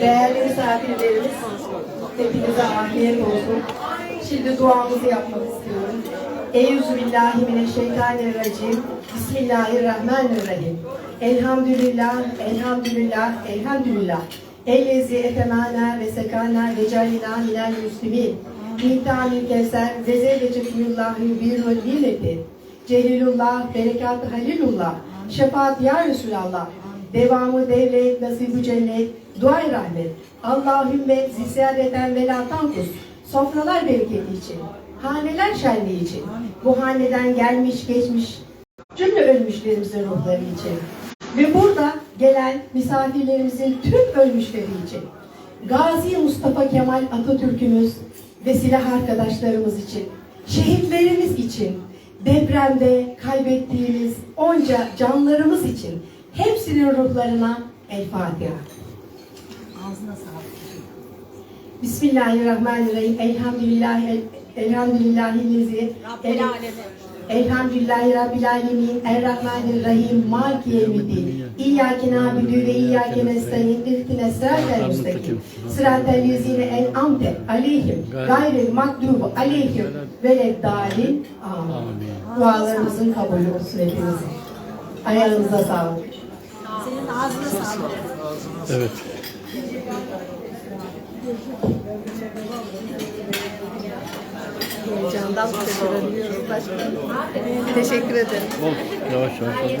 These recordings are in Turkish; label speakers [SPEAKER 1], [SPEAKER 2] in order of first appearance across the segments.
[SPEAKER 1] Değerli misafirlerimiz, hepinize afiyet olsun. Şimdi duamızı yapmak istiyorum. Euzubillahimineşşeytanirracim. Bismillahirrahmanirrahim. Elhamdülillah, elhamdülillah, elhamdülillah. Ellezi etemana ve sekana ve calina minel müslimin. İhtanil kevser ve zevvece fiyullahi birhul milleti. Celilullah, berekat halilullah. Şefaat ya Resulallah. Devamı devlet, nasibu cennet, dua rahmet. Allahümme zisiyadeten ve la tankus. Sofralar bereketi için, haneler şenliği için, bu haneden gelmiş geçmiş cümle ölmüşlerimizin ruhları için. Ve burada gelen misafirlerimizin tüm ölmüşleri için. Gazi Mustafa Kemal Atatürk'ümüz ve silah arkadaşlarımız için, şehitlerimiz için, depremde kaybettiğimiz onca canlarımız için hepsinin ruhlarına El Fatiha.
[SPEAKER 2] Ağzına sağlık.
[SPEAKER 1] Bismillahirrahmanirrahim. Elhamdülillah elhamdülillahillezi
[SPEAKER 2] Rabbil alemin.
[SPEAKER 1] Elhamdülillahi Rabbil alemin. Errahmanirrahim. Maliki yevmiddin. İyyâke nâbidü ve iyyâke nestaîn. İhtine sıratel müstakim. Sıratel lezîne en'amte aleyhim. Gayril makdubu aleyhim. Veleddâlin. Amin. Dualarımızın kabulü olsun hepimizin. Ayağınıza sağlık.
[SPEAKER 2] Senin ağzına sağlık.
[SPEAKER 3] Evet.
[SPEAKER 2] Heyecandan başkanım. Teşekkür ederim.
[SPEAKER 3] Ol. Yavaş yavaş. hadi.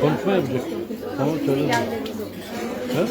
[SPEAKER 3] konuşma? Yapacak. Tamam söyle. Ha?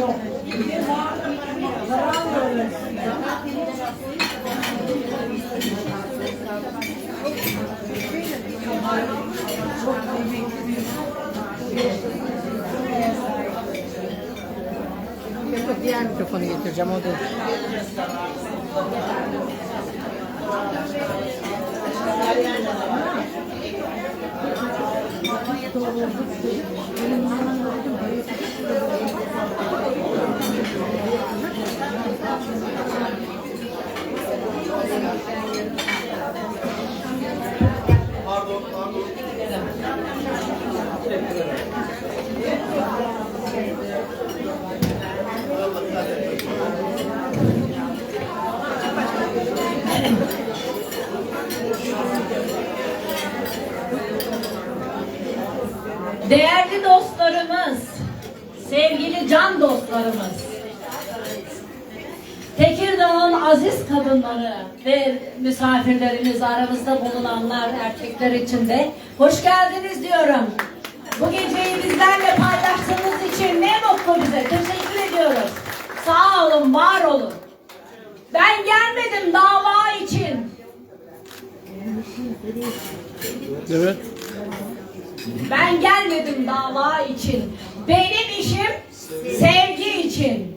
[SPEAKER 2] Yok diğer mikrofonu getireceğim o değil.
[SPEAKER 4] Değerli dostlarımız, sevgili can dostlarımız, Tekirdağ'ın aziz kadınları ve misafirlerimiz aramızda bulunanlar erkekler için de hoş geldiniz diyorum. Bu geceyi bizlerle paylaştığınız için ne mutlu bize. Teşekkür ediyoruz. Sağ olun, var olun. Ben gelmedim dava için.
[SPEAKER 3] Evet.
[SPEAKER 4] Ben gelmedim dava için. Benim işim sevgi için.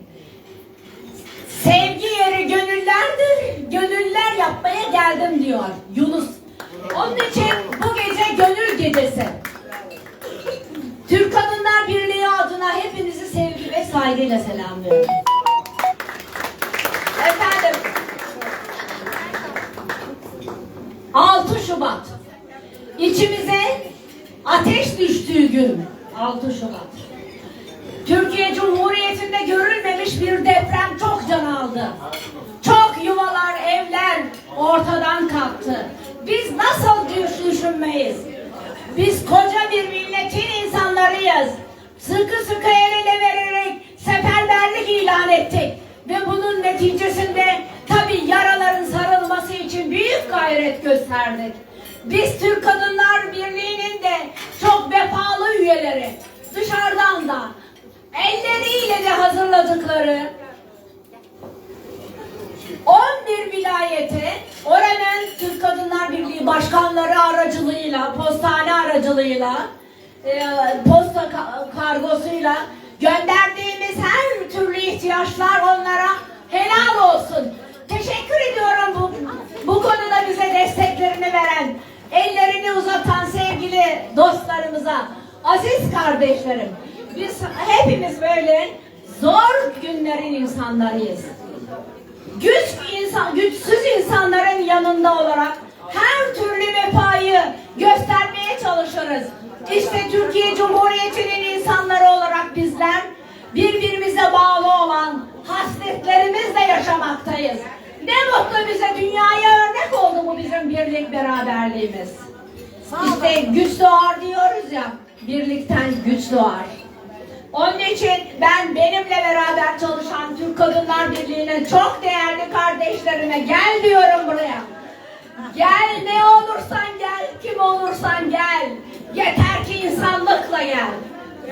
[SPEAKER 4] Sevgi yeri gönüllerdir. Gönüller yapmaya geldim diyor Yunus. Onun için bu gece gönül gecesi. Türk Kadınlar Birliği adına hepinizi sevgi ve saygıyla selamlıyorum. Efendim 6 Şubat İçimize ateş düştüğü gün 6 Şubat. Türkiye Cumhuriyeti'nde görülmemiş bir deprem çok can aldı. Çok yuvalar, evler ortadan kalktı. Biz nasıl düş- düşünmeyiz? Biz koca bir milletin insanlarıyız. Sıkı sıkı el ele vererek seferberlik ilan ettik. Ve bunun neticesinde tabi yaraların sarılması için büyük gayret gösterdik. Biz Türk Kadınlar Birliği'nin de çok vefalı üyeleri dışarıdan da elleriyle de hazırladıkları 11 vilayete oranın Türk Kadınlar Birliği başkanları aracılığıyla, postane aracılığıyla, e, posta ka- kargosuyla gönderdiğimiz her türlü ihtiyaçlar onlara helal olsun. Teşekkür ediyorum bu, bu konuda bize desteklerini veren, ellerini uzatan sevgili dostlarımıza, aziz kardeşlerim. Biz hepimiz böyle zor günlerin insanlarıyız güç insan, güçsüz insanların yanında olarak her türlü vefayı göstermeye çalışırız. İşte Türkiye Cumhuriyeti'nin insanları olarak bizler birbirimize bağlı olan hasletlerimizle yaşamaktayız. Ne mutlu bize dünyaya örnek oldu bu bizim birlik beraberliğimiz. İşte güç doğar diyoruz ya, birlikten güç doğar. Onun için ben benimle beraber çalışan Türk Kadınlar Birliği'ne çok değerli kardeşlerime gel diyorum buraya. Gel ne olursan gel, kim olursan gel. Yeter ki insanlıkla gel.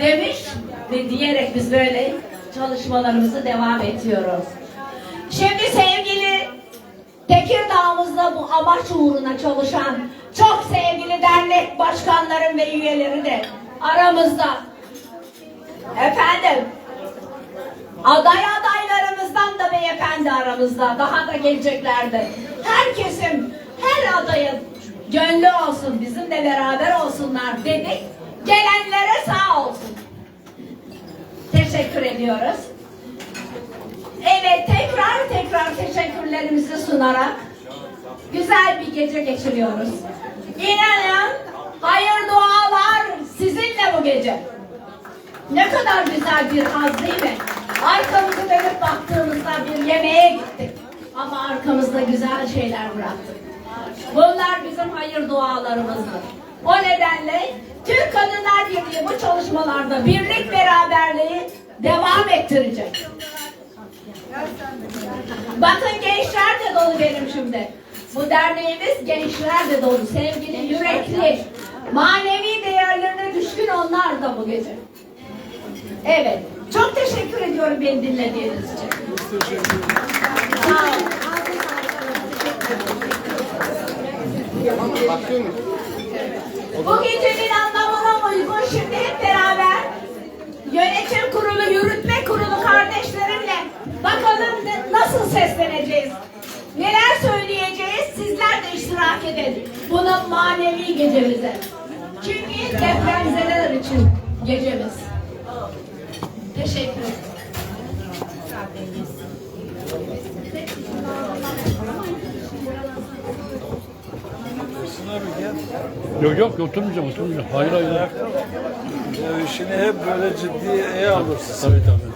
[SPEAKER 4] Demiş ve diyerek biz böyle çalışmalarımızı devam ediyoruz. Şimdi sevgili Tekirdağ'ımızda bu amaç uğruna çalışan çok sevgili dernek başkanlarım ve üyeleri de aramızda. Efendim, aday adaylarımızdan da beyefendi aramızda, daha da geleceklerdir. Herkesin, her adayın gönlü olsun, bizimle beraber olsunlar dedik. Gelenlere sağ olsun. Teşekkür ediyoruz. Evet, tekrar tekrar teşekkürlerimizi sunarak güzel bir gece geçiriyoruz. İnanın, hayır dualar sizinle bu gece. Ne kadar güzel bir haz değil mi? Arkamızı dönüp baktığımızda bir yemeğe gittik. Ama arkamızda güzel şeyler bıraktık. Bunlar bizim hayır dualarımızdır. O nedenle Türk Kadınlar Birliği bu çalışmalarda birlik beraberliği devam ettirecek. Bakın gençler de dolu benim şimdi. Bu derneğimiz gençler de dolu. Sevgili, yürekli, manevi değerlerine düşkün onlar da bu gece. Evet. Çok teşekkür ediyorum beni dinlediğiniz için. Sağ olun. Bu gecenin anlamına uygun şimdi hep beraber yönetim kurulu, yürütme kurulu kardeşlerimle bakalım ne- nasıl sesleneceğiz. Neler söyleyeceğiz sizler de iştirak edin. Bunun manevi gecemize. Çünkü depremzedeler için gecemiz. Teşekkür ederim.
[SPEAKER 3] Yok yok oturmayacağım oturmayacağım. Hayır hayır.
[SPEAKER 5] Ya işini hep böyle ciddiye alırsın.
[SPEAKER 3] Tabii tabii.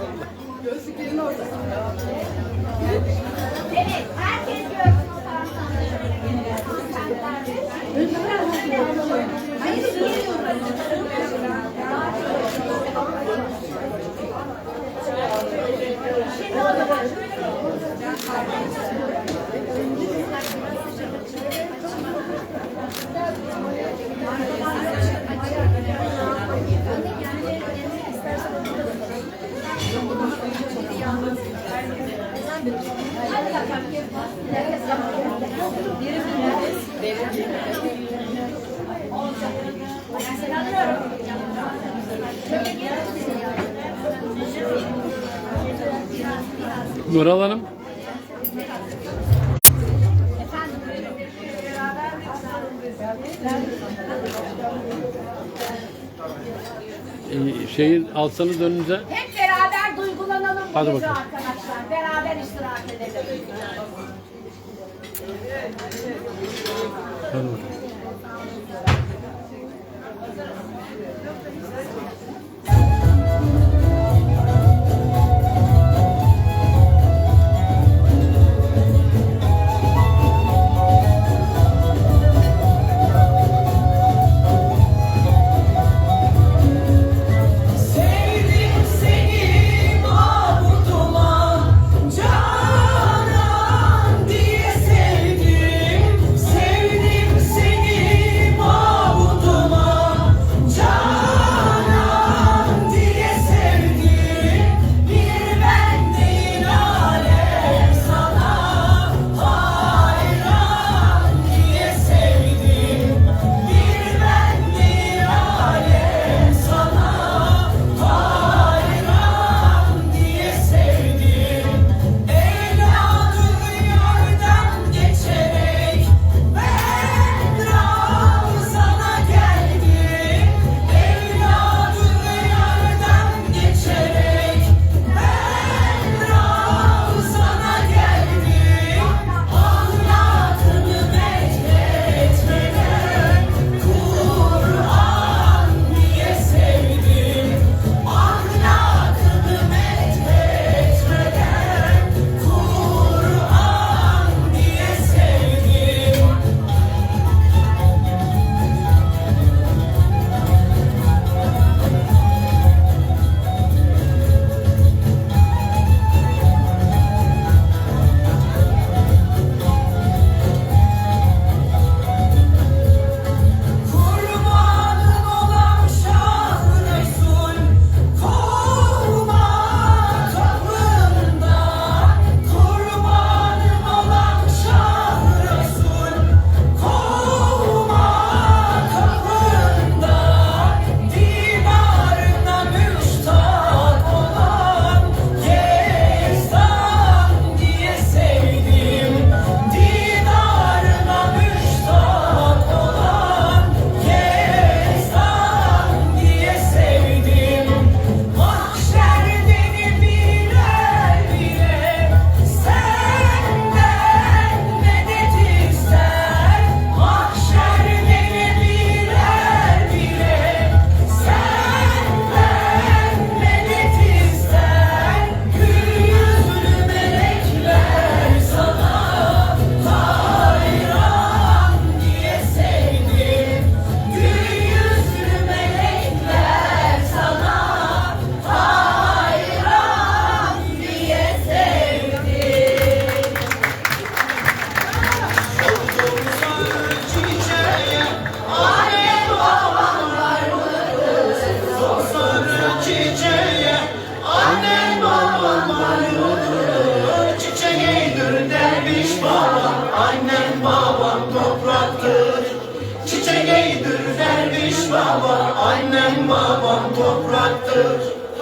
[SPEAKER 3] Nural Hanım. Ee, şeyin alsanız önünüze.
[SPEAKER 4] Hep beraber duygulanalım
[SPEAKER 3] Hadi bakalım.
[SPEAKER 4] arkadaşlar.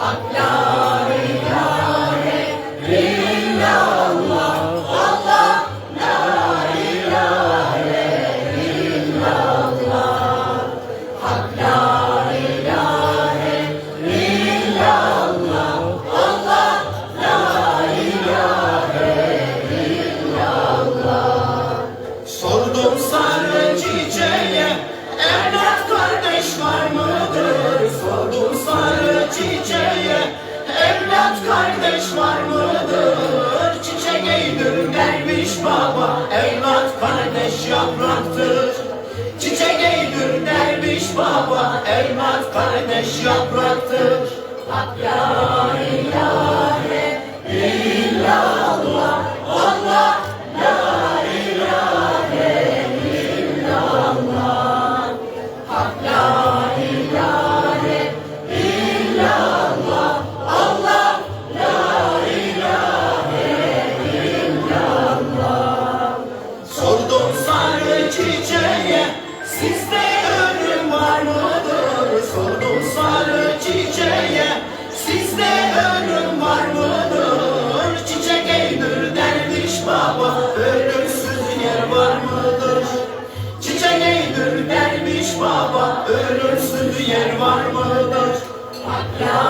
[SPEAKER 6] Allah Kıymat kardeş yapraktır Hak ya ilahi görsün yer var mıdır? Hakk'a